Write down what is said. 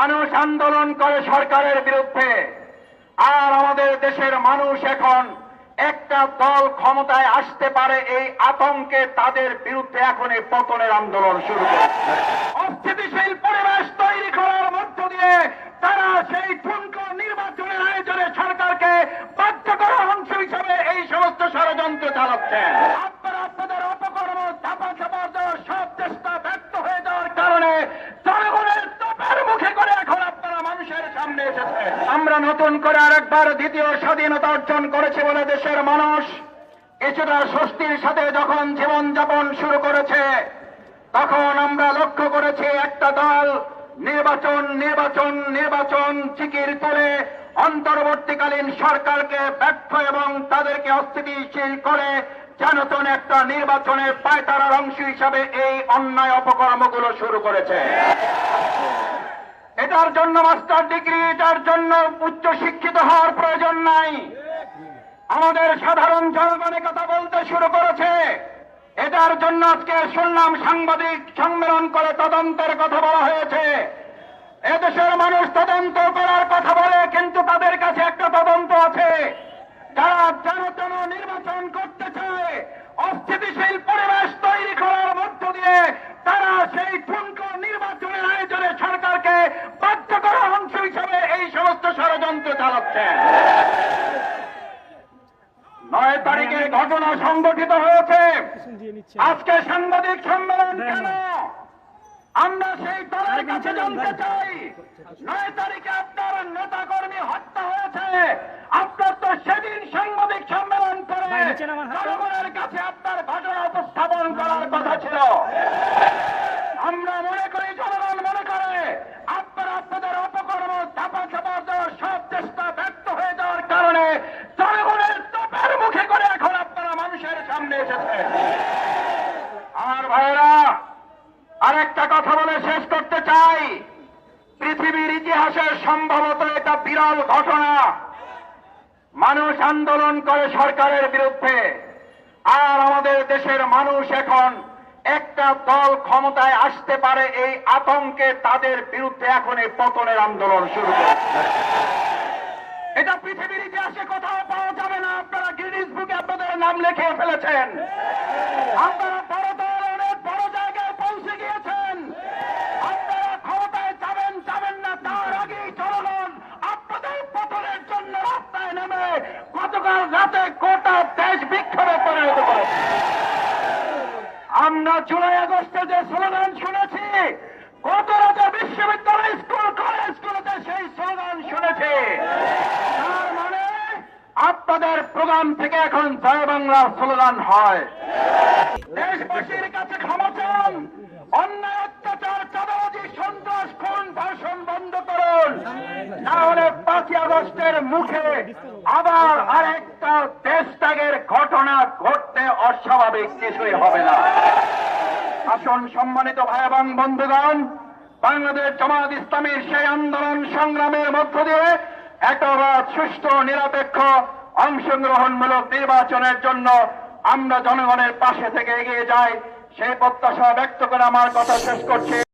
মানুষ আন্দোলন করে সরকারের বিরুদ্ধে। আর আমাদের দেশের মানুষ এখন একটা দল ক্ষমতায় আসতে পারে এই আতঙ্কে তাদের বিরুদ্ধে এখন এই পতনের আন্দোলন শুরু করেছে। অস্থিতিশীল পরিবেশ তৈরি করার মধ্য দিয়ে তারা সেই ঠুনকো নির্বাচনের আয়োজনে সরকারকে বাধ্য করার অংশ হিসাবে এই সমস্ত ষড়যন্ত্র চালাচ্ছেন আপনারা আপনাদের অপকর্ম চাপা চাপা দেওয়ার সব চেষ্টা ব্যর্থ হয়ে যাওয়ার কারণে জনগণের তোপের মুখে করে এখন আপনারা মানুষের সামনে এসেছে আমরা নতুন করে আরেকবার দ্বিতীয় স্বাধীনতা অর্জন করেছি বলে দেশের মানুষ, কিছুটা স্বস্তির সাথে যখন জীবন যাপন শুরু করেছে, তখন আমরা লক্ষ্য করেছি একটা দল, নির্বাচন নির্বাচন নির্বাচন চিকির তুলে অন্তর্বর্তীকালীন সরকারকে ব্যর্থ এবং তাদেরকে অস্থিতিশীল করে যেনতন একটা নির্বাচনের পায়তারার অংশ হিসাবে এই অন্যায় অপকর্মগুলো শুরু করেছে। এটার জন্য মাস্টার ডিগ্রি এটার জন্য উচ্চ শিক্ষিত হওয়ার প্রয়োজন নাই। আমাদের সাধারণ জনগণে কথা বলতে শুরু করেছে। এটার জন্য আজকে শুনলাম সাংবাদিক সম্মেলন করে তদন্তের কথা বলা হয়েছে। এদেশের মানুষ তদন্ত করার কথা বলে কিন্তু তাদের কাছে একটা তদন্ত আছে যারা যেন তেন নির্বাচন করতে চায় অস্থিতিশীল পরিবেশ তৈরি করার মধ্য দিয়ে তারা সেই ঠুনকো নির্বাচনের আয়োজনে সরকারকে বাধ্য করার অংশ হিসাবে এই সমস্ত চালাচ্ছেন নয় তারিখে ঘটনা সংগঠিত হয়েছে। আজকে সাংবাদিক সম্মেলন কেন? আমরা সেই দলের কাছে জানতে চাই। নয় তারিখে আপনার নেতা কর্মী হত্যা হয়েছে। আপনার তো সেদিন সাংবাদিক সম্মেলন করে। জনগণের কাছে আপনার ঘটনা উপস্থাপন করার কথা ছিল আমরা মনে করি জনগণ মনে করে আপনারা আপনাদের অপকর্ম চাপা চাপা দেওয়ার সব চেষ্টা ব্যর্থ হয়ে যাওয়ার কারণে জনগণের তোপের মুখে করে এখন আপনারা মানুষের সামনে এসেছে আর ভাইরা আরেকটা কথা বলে শেষ করতে চাই। পৃথিবীর ইতিহাসের সম্ভবত এটা বিরল ঘটনা। মানুষ আন্দোলন করে সরকারের বিরুদ্ধে। আর আমাদের দেশের মানুষ এখন একটা দল ক্ষমতায় আসতে পারে এই আতঙ্কে তাদের বিরুদ্ধে এখন এই পতনের আন্দোলন শুরু করেছে। এটা পৃথিবীর ইতিহাসে কোথাও পাওয়া যাবে না। আপনারা গিনিস বুকে আপনাদের নাম লিখে ফেলেছেন। আপনারা বড় দল অনেক বড় জায়গায় পৌঁছে গিয়েছেন আপনারা ক্ষমতায় যাবেন যাবেন না তার আগেই জনগণ আপনাদের পতনের জন্য রাস্তায় নেমে গতকাল রাতে গোটা দেশ বিক্ষোভে পরিণত করেছে আমরা জুলাই আগস্টে যে স্লোগান শুনেছি, কত রাতে বিশ্ববিদ্যালয় স্কুল কলেজগুলোতে সেই স্লোগান শুনেছি। তার মানে আপনাদের প্রোগ্রাম থেকে এখন জয় বাংলা স্লোগান হয়। দেশবাসীর কাছে ক্ষমা চান, অন্যায় অত্যাচার, চাঁদাবাজি, সন্ত্রাস, খুন, ধর্ষণ, বন্ধ করুন। না হলে পাঁচই আগস্টের মুখে আবার আরেকটা দেশ ত্যাগের ঘটনা ঘটতে অস্বাভাবিক কিছুই হবে না। আসন সম্মানিত ভাই এবং বন্ধুগণ, বাংলাদেশ জামাত ইসলামীর সেই আন্দোলন সংগ্রামের মধ্য দিয়ে একটা সুষ্ঠু, নিরপেক্ষ, অংশগ্রহণমূলক নির্বাচনের জন্য আমরা জনগণের পাশে থেকে এগিয়ে যাই। সেই প্রত্যাশা ব্যক্ত করে আমার কথা শেষ করছি।